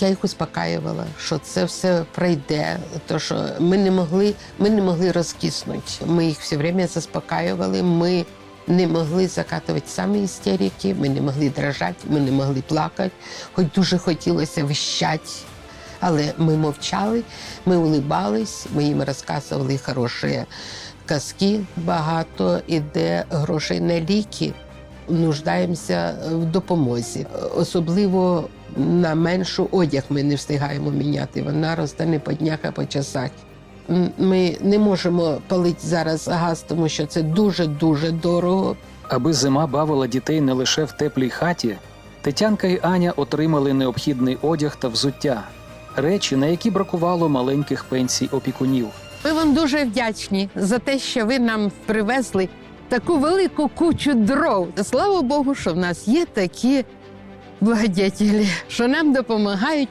Я їх успокаювала, що це все пройде. То що ми не могли, ми не могли розкиснути. Ми їх все время заспокаювали. Ми не могли закатувати самі істерики, ми не могли дрожати, ми не могли плакати. Хоч дуже хотілося вищати. Але ми мовчали, ми улибались, ми їм розказували хороші казки. Багато іде грошей на ліки. Нуждаємося в допомозі. Особливо на меншу одяг ми не встигаємо міняти. Вона росте не по днях, а по часах. Ми не можемо палити зараз газ, тому що це дуже дуже дорого. Аби зима бавила дітей не лише в теплій хаті, Тетянка і Аня отримали необхідний одяг та взуття, речі, на які бракувало маленьких пенсій опікунів. Ми вам дуже вдячні за те, що ви нам привезли таку велику кучу дров. Слава Богу, що в нас є такі благодетелі, що нам допомагають